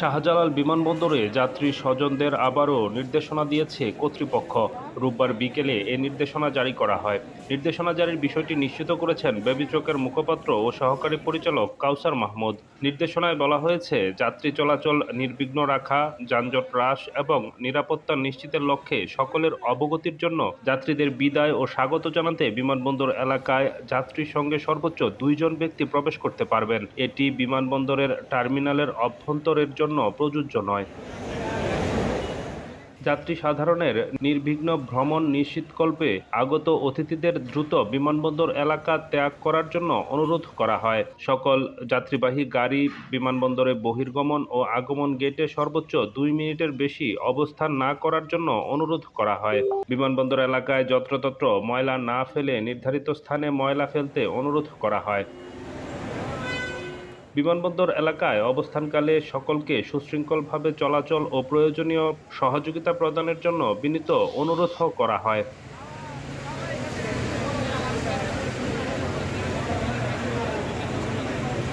শাহজালাল বিমানবন্দরে যাত্রী স্বজনদের আবারও নির্দেশনা দিয়েছে কর্তৃপক্ষ। রোববার বিকেলে এ নির্দেশনা জারি করা হয়। নির্দেশনা জারির বিষয়টি নিশ্চিত করেছেন বেবি চোখের মুখপাত্র ও সহকারী পরিচালক কাউসার মাহমুদ। নির্দেশনায় বলা হয়েছে, যাত্রী চলাচল নির্বিঘ্ন রাখা, যানজট হ্রাস এবং নিরাপত্তা নিশ্চিতের লক্ষ্যে সকলের অবগতির জন্য যাত্রীদের বিদায় ও স্বাগত জানাতে বিমানবন্দর এলাকায় যাত্রীর সঙ্গে সর্বোচ্চ দুইজন ব্যক্তি প্রবেশ করতে পারবেন। এটি বিমানবন্দরের টার্মিনালের অভ্যন্তরের জন্য প্রযোজ্য নয়। যাত্রী সাধারণের নির্বিঘ্ন ভ্রমণ নিশ্চিতকল্পে আগত অতিথিদের দ্রুত বিমানবন্দর এলাকা ত্যাগ করার জন্য অনুরোধ করা হয়। সকল যাত্রীবাহী গাড়ি, বিমানবন্দরে বহির্গমন ও আগমন গেটে সর্বোচ্চ দুই মিনিটের বেশি অবস্থান না করার জন্য অনুরোধ করা হয়। বিমানবন্দর এলাকায় যত্রতত্র ময়লা না ফেলে নির্ধারিত স্থানে ময়লা ফেলতে অনুরোধ করা হয়। বিমানবন্দর এলাকায় অবস্থানকালে সকলকে সুশৃঙ্খলভাবে চলাচল ও প্রয়োজনীয় সহযোগিতা প্রদানের জন্য বিনীত অনুরোধও করা হয়।